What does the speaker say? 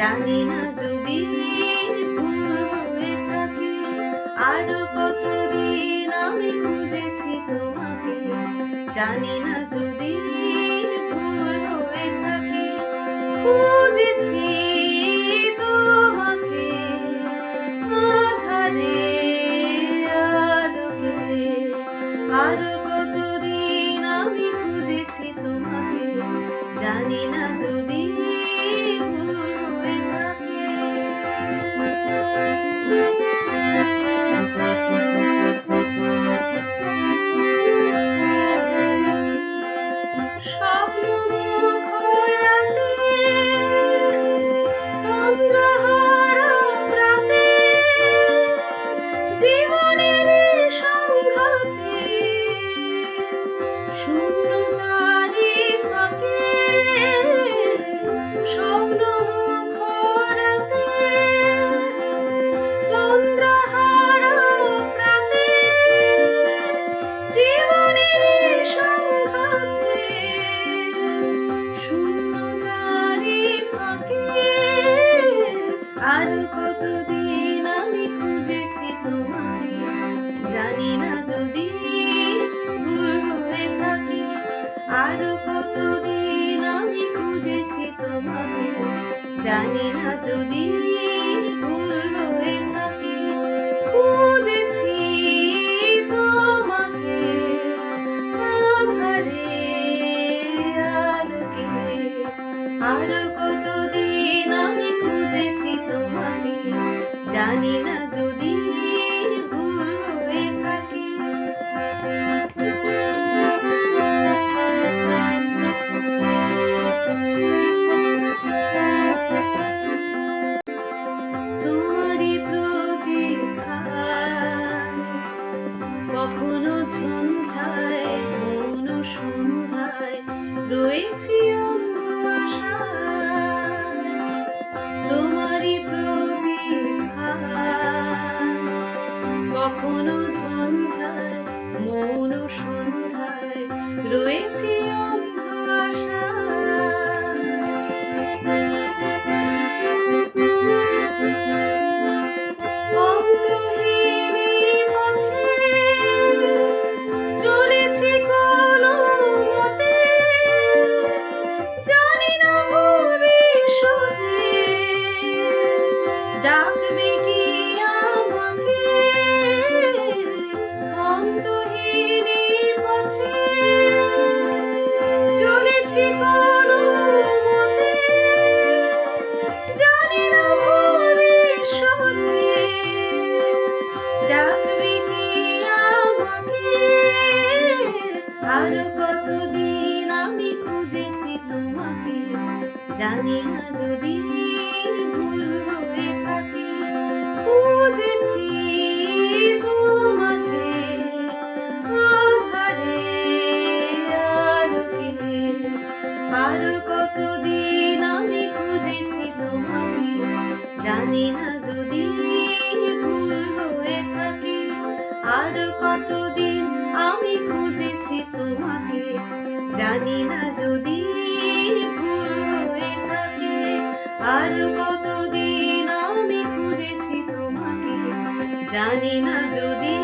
জানি না যদি থাকে, আরও কতদিন আমি খুঁজেছি তোমাকে? জানি না যদি ভুল হয়ে থাকে, খুঁজেছি যদি রয়েছি তোমারই প্রতীক্ষায় কখনো ঝঞ্ঝায় মন সন্ধ্যায়। রয়েছি আর কতদিন আমি খুঁজেছি তোমাকে, জানি না যদি ভুল হয়ে থাকে। খুঁজেছি তোমাকে, আধারে আলোকে আর কতদিন আমি খুঁজেছি তোমাকে, জানি যদি ভুল হয়ে থাকে। আর কতদিন আমি খুঁজেছি তোমাকে, জানি না যদি ভুল হয়ে থাকে। আর কতদিন আমি খুঁজেছি তোমাকে, জানি না যদি